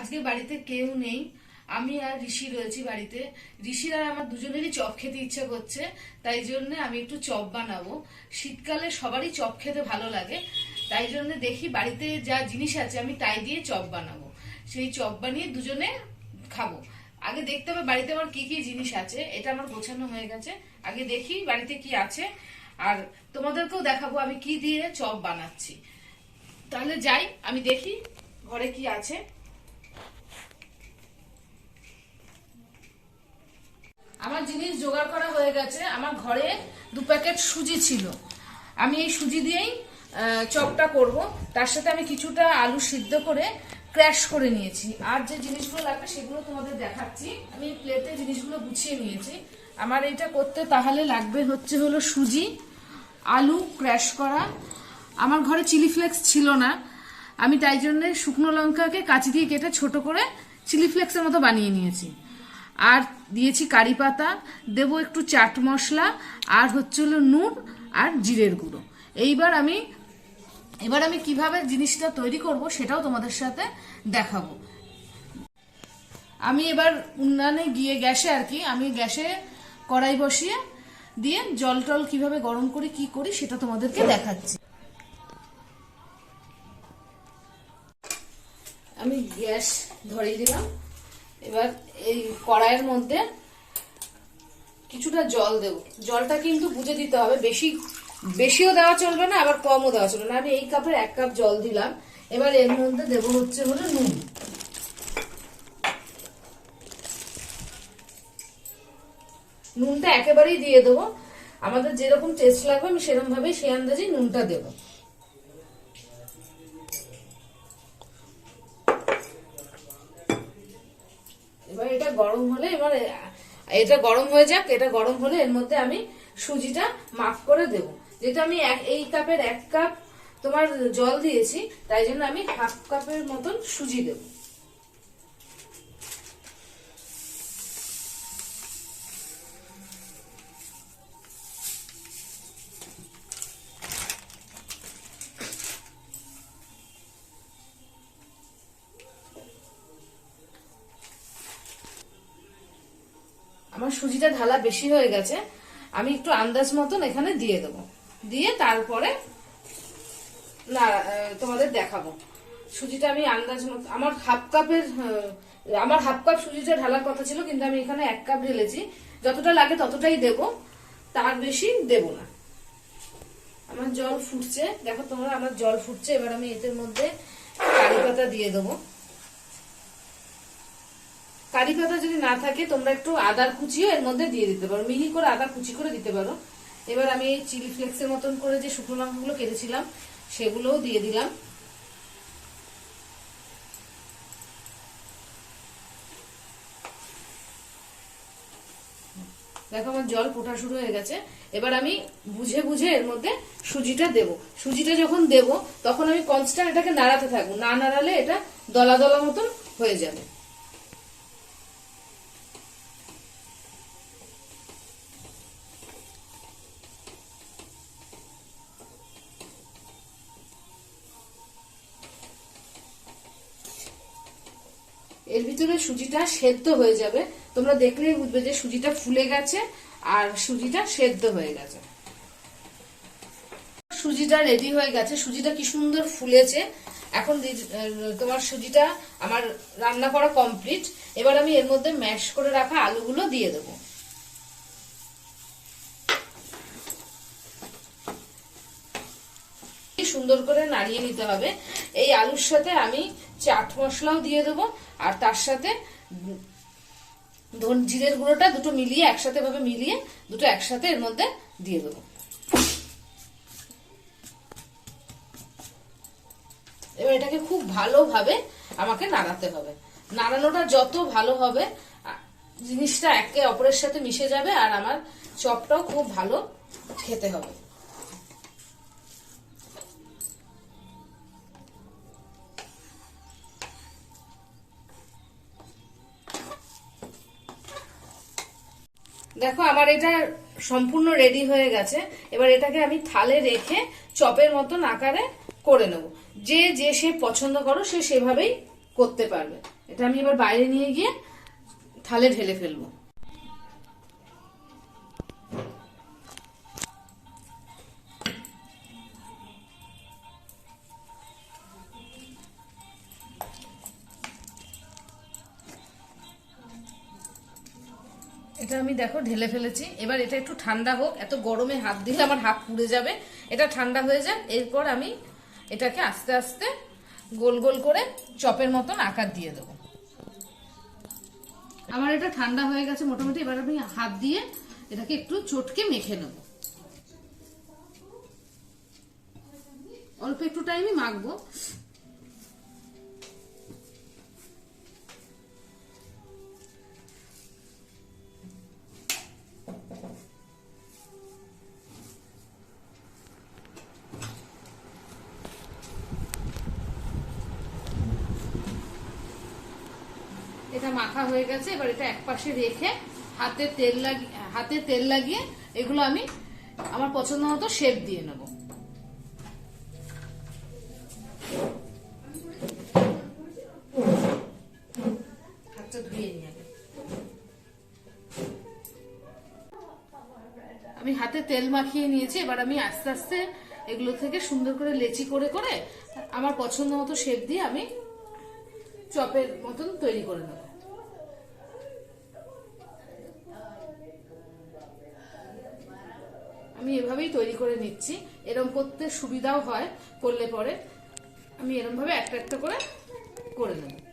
আজকে বাড়িতে কেউ নেই। আমি আর ঋষি রয়েছি বাড়িতে। ঋষির আর আমার দুজনেরই চপ খেতে ইচ্ছা করছে, তাই জন্য আমি একটু চপ বানাবো। শীতকালে সবারই চপ খেতে ভালো লাগে, তাই জন্য দেখি বাড়িতে যা জিনিস আছে আমি তাই দিয়ে চপ বানাবো। সেই চপ বানিয়ে দুজনে খাব। আগে দেখতে হবে বাড়িতে আমার কি কি জিনিস আছে, এটা আমার গোছানো হয়ে গেছে। আগে দেখি বাড়িতে কি আছে, আর তোমাদেরকেও দেখাবো আমি কি দিয়ে চপ বানাচ্ছি। তাহলে যাই, আমি দেখি ঘরে কি আছে। আমার জিনিস জোগাড় করা হয়ে গেছে। আমার ঘরে দু প্যাকেট সুজি ছিল। আমি এই সুজি দিয়েই চপটা করব। তার সাথে আমি কিছুটা আলু সিদ্ধ করে ক্র্যাশ করে নিয়েছি। আর যে জিনিসগুলো লাগবে সেগুলো তোমাদের দেখাচ্ছি। আমি প্লেটে জিনিসগুলো গুছিয়ে নিয়েছি। আমার এটা করতে তাহলে লাগবে হচ্ছে হলো সুজি, আলু ক্র্যাশ করা। আমার ঘরে চিলি ফ্লেক্স ছিল না। আমি তাই জন্য শুকনো লঙ্কাকে কাঁচি দিয়ে কেটে ছোট করে চিলি ফ্লেক্সের মতো বানিয়ে নিয়েছি। আর দিয়েছি কারি পাতা, দেবো একটু চাট মশলা, আর হচ্ছে হলো নুন আর জিরের গুঁড়ো। এইবার আমি, এবার আমি কীভাবে জিনিসটা তৈরি করব সেটাও তোমাদের সাথে দেখাবো। আমি এবার উন্নয়নে গিয়ে গ্যাসে আর কি, আমি গ্যাসে কড়াই বসিয়ে দিয়ে জল টল কীভাবে গরম করি, কি করি সেটা তোমাদেরকে দেখাচ্ছি। আমি গ্যাস ধরিয়ে দিলাম। এবার এই কড়াইয়ের মধ্যে কিছুটা জল দেব। জলটা কিন্তু বুঝে দিতে হবে, বেশি, বেশিও দেওয়া চলবে না, আবার কমও দেওয়া চলবে না। আমি এই কাপের এক কাপ জল দিলাম। এবার এর মধ্যে দেব হচ্ছে হলো নুন। নুনটা একেবারেই দিয়ে দেবো। আমাদের যেরকম টেস্ট লাগবে, আমি সেরকম ভাবে সেই আন্দাজে নুনটা দেবো। এবার এটা গরম হলে এবার, এটা গরম হয়ে যাক, এটা গরম হলে এর মধ্যে আমি সুজিটা মাফ করে দেব। যেহেতু আমি এই কাপের এক কাপ তোমার জল দিয়েছি, তাই জন্য আমি হাফ কাপের মতন সুজি দেব। সুজিটা ঢালা বেশি হয়ে গেছে, আমি একটু আন্দাজ মতন এখানে দিয়ে দেবো। দিয়ে তারপরে না তোমাদের দেখাবো। সুজিটা আমি আন্দাজ মতো আমার হাফ কাপের আমার হাফ কাপ সুজিটা ঢালার কথা ছিল, কিন্তু আমি এখানে এক কাপ ঢেলেছি। যতটা লাগে ততটাই দেব, তার বেশি দেব না। আমার জল ফুটছে, দেখো তোমরা, আমার জল ফুটছে, এবার আমি এদের মধ্যে কারি পাতা দিয়ে দেবো। কারি পাতা যদি না থাকে, তোমরা একটু আদার কুচিও এর মধ্যে দিয়ে দিতে পারো। মিহি করে আদা কুচি করে দিতে পারো। এবার আমি এই চিলি ফ্লেক্সের মতন করে যে শুকনো লঙ্কাগুলো কেটেছিলাম, সেগুলোও দিয়ে দিলাম। দেখো আমার জল ফোটা শুরু হয়ে গেছে। এবার আমি বুঝে বুঝে এর মধ্যে সুজিটা দেব। সুজিটা যখন দেব, তখন আমি কনস্ট্যান্ট এটাকে নাড়াতে থাকব। না নাড়ালে এটা দলা দলা মতন হয়ে যাবে। এর ভিতরে সুজিটা সেদ্ধ হয়ে যাবে। তোমরা দেখলেই বুঝবে যে সুজিটা ফুলে গেছে আর সুজিটা সেদ্ধ হয়ে গেছে। সুজিটা রেডি হয়ে গেছে। সুজিটা কি সুন্দর ফুলেছে। এখন তোমার সুজিটা আমার রান্না করা কমপ্লিট এবার আমি এর মধ্যে ম্যাশ করে রাখা আলুগুলো দিয়ে দেবো। সুন্দর করে নাড়িয়ে নিতে হবে। এই আলুর সাথে আমি চাট মশলাও দিয়ে দেবো, আর তার সাথে জিরের গুঁড়োটা দুটো মিলিয়ে, একসাথে ভাবে মিলিয়ে দুটো একসাথে এর মধ্যে দিয়ে দেবো। এবার এটাকে খুব ভালোভাবে আমাকে নাড়াতে হবে। নাড়ানোটা যত ভালো হবে জিনিসটা একে অপরের সাথে মিশে যাবে, আর আমার চপটাও খুব ভালো খেতে হবে। দেখো, আমার এটা সম্পূর্ণ রেডি হয়ে গেছে। এবার এটাকে আমি থালে রেখে চপের মতন আকারে করে নেব। যে যে সে পছন্দ করো, সে সেভাবেই করতে পারবে। এটা আমি এবার বাইরে নিয়ে গিয়ে থালে ঢেলে ফেলব। এটা আমি দেখো ঢেলে ফেলেছি। এবার এটা একটু ঠান্ডা হোক, এত গরমে হাত দিলে আমার হাত পুড়ে যাবে। এটা ঠান্ডা হয়ে যাক, এরপর আমি এটাকে আস্তে আস্তে গোল গোল করে চপের মতন আকার দিয়ে দেবো। আমার এটা ঠান্ডা হয়ে গেছে মোটামুটি, এবার আমি হাত দিয়ে এটাকে একটু চটকে মেখে নেব। অল্প একটু টাইমই মাখবো। মাখা হয়ে গেছে। এবার এটা এক পাশে রেখে হাতে তেল লাগিয়ে হাতে তেল লাগিয়ে এগুলো আমি আমার পছন্দ মতো শেপ দিয়ে নেব। ধুয়ে নিয়ে আমি হাতে তেল মাখিয়ে নিয়েছি, এবার আমি আস্তে আস্তে এগুলো থেকে সুন্দর করে লেচি করে করে আমার পছন্দ মতো শেপ দিয়ে আমি চপের মতন তৈরি করে নেব। আমি এভাবেই তৈরি করে নিচ্ছি। এরম করতে সুবিধাও হয়, করলে পরে আমি এরমভাবে একটা একটা করে করে নেব।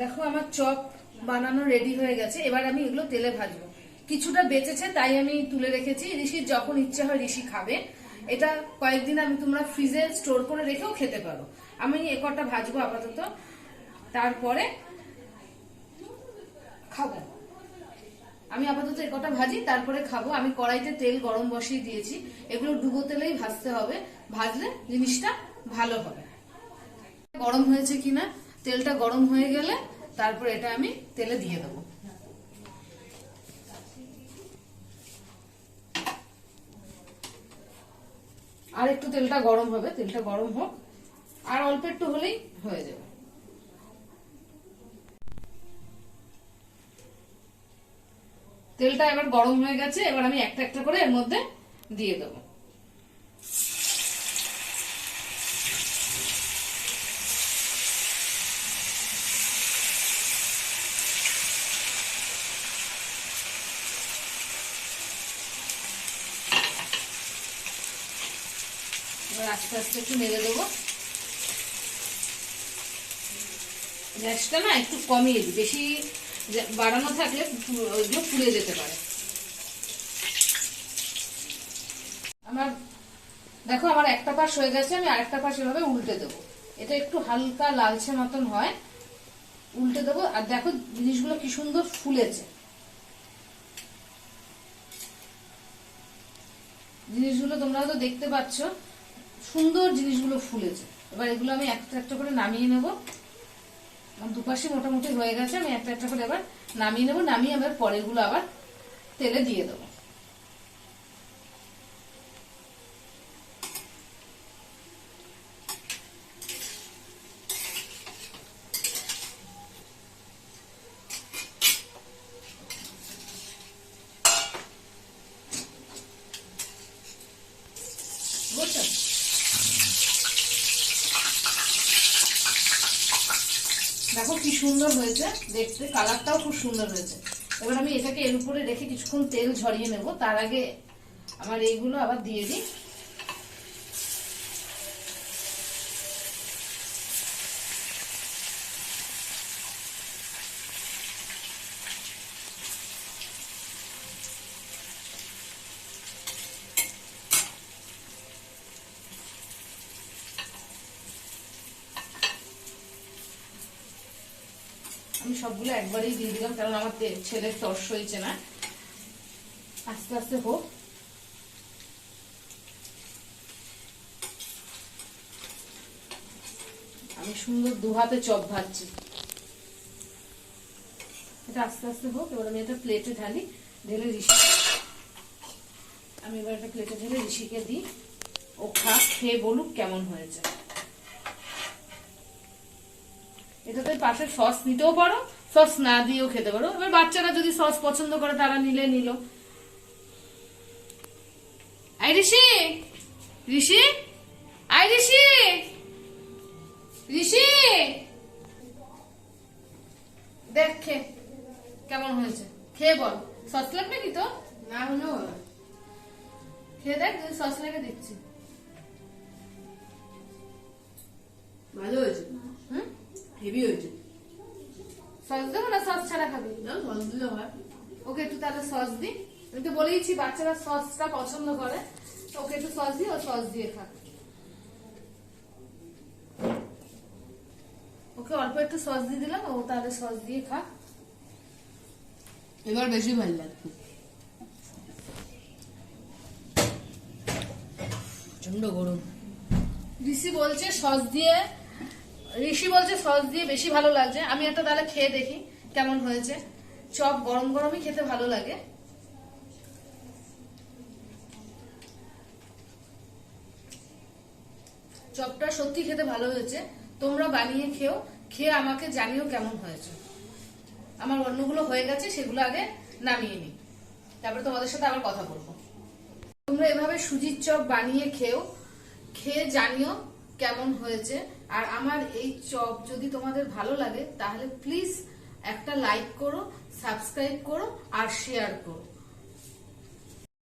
দেখো আমার চপ বানানো রেডি হয়ে গেছে, এবার আমি এগুলো তেলে ভাজবো। কিছুটা বেঁচেছে, তাই আমি তুলে রেখেছি। ঋষির যখন ইচ্ছে হয় ঋষি খাবে। এটা কয়েকদিন আমি তোমরা ফ্রিজে স্টোর করে রেখেও খেতে পারো। আমি এ কটা ভাজবো আপাতত। তারপরে খাব। আমি আপাতত এ কটা ভাজি, তারপরে খাব। আমি কড়াইতে তেল গরম বসিয়ে দিয়েছি। এগুলো ডুবো তেলেই ভাজতে হবে। ভাজলে জিনিসটা ভালো হবে। গরম হয়েছে কিনা? তেলটা গরম হয়ে গেলে তারপর এটা আমি তেলে দিয়ে দেবো। আর একটু তেলটা গরম হবে, তেলটা গরম হোক। আর অল্প একটু হলেই হয়ে যাবে। তেলটা এবার গরম হয়ে গেছে, এবার আমি একটা একটা করে এর মধ্যে দিয়ে দেবো। এবার আস্তে আস্তে একটু নেড়ে দেবো। গ্যাসটা না একটু কমিয়ে দিই, বেশি বাড়ানো থাকলে ওইগুলো পুড়ে যেতে পারে। আমার, দেখো আমার একটা পাশ হয়ে গেছে, আমি আরেকটা পাশ এভাবে উল্টে দেবো। এটা একটু হালকা লালচে মতন হয়, উল্টে দেবো। আর দেখো জিনিসগুলো কি সুন্দর ফুলেছে। জিনিসগুলো তোমরা হয়তো দেখতে পাচ্ছ। সুন্দর জিনিসগুলো ফুলেছে। এবার এগুলো আমি একটা একটা করে নামিয়ে নেব। আমার দুপাশে মোটামুটি হয়ে গেছে, আমি একটা একটা করে এবার নামিয়ে নেব। নামিয়ে আবার পরেরগুলো আবার তেলে দিয়ে দেবো। দেখো কি সুন্দর হয়েছে, দেখতে, কালারটাও খুব সুন্দর হয়েছে। এবার আমি এটাকে এর উপরে রেখে কিছুক্ষণ তেল ঝরিয়ে নেব, তার আগে আমার এইগুলো আবার দিয়ে দিই। সবগুলো একবারেই দিয়ে দিলাম, কারণ আমার ছেলের তর্স হয়েছে না। আস্তে আস্তে হোক। আমি সুন্দর দু হাতে চপ ভাজছি। এটা আস্তে আস্তে হোক, এবার আমি এটা প্লেটে ঢালি, ঢেলে ঋষি আমি এবার একটা প্লেটে ঢেলে ঋষিকে দিই। ও খা খেয়ে বলুক কেমন হয়েছে। এটাতে পাশে সস নিতেও পারো সস না দিয়েও খেতে পারো। এবার বাচ্চারা যদি সস পছন্দ করে তারা নিলে নিল। আই ঋষি! ঋষি! আই ঋষি! ঋষি! দেখ কেমন হয়েছে? খেয়ে বল। সস লাগবে কি তো না হলেও খেয়ে দেখ যদি সস লেগে দিচ্ছি। ভালো হয়েছে। হেভি হয়েছে। সস দেবো না? সস ছাড়া খাবি? সস দিলে হয়। ওকে একটু তাহলে সস দি। আমি তো বলেইছি বাচ্চারা সসটা পছন্দ করে। তো ওকে একটু সস দিই ও সস দিয়ে খা ওকে অল্প একটু সস দিয়ে দিলাম ও তাহলে সস দিয়ে খা এবার বেশি ভালো লাগছে। প্রচণ্ড গরম। ঋষি বলছে সস দিয়ে ঋষি বলছে সস দিয়ে বেশি ভালো লাগছে। আমি একটা তাহলে খেয়ে দেখি কেমন হয়েছে। চপ গরম গরমই খেতে ভালো লাগে। চপটা সত্যি খেতে ভালো হয়েছে। তোমরা বানিয়ে খেও। খেয়ে আমাকে জানিও কেমন হয়েছে। আমার অন্যগুলো হয়ে গেছে, সেগুলো আগে নামিয়ে নিই। তারপরে তোমাদের সাথে আবার কথা বলব। তোমরা এভাবে সুজির চপ বানিয়ে খেও। খেয়ে জানিও কেমন হয়েছে। আর আমার এই চপ যদি তোমাদের ভালো লাগে, তাহলে প্লিজ একটা লাইক করো সাবস্ক্রাইব করো আর শেয়ার করো।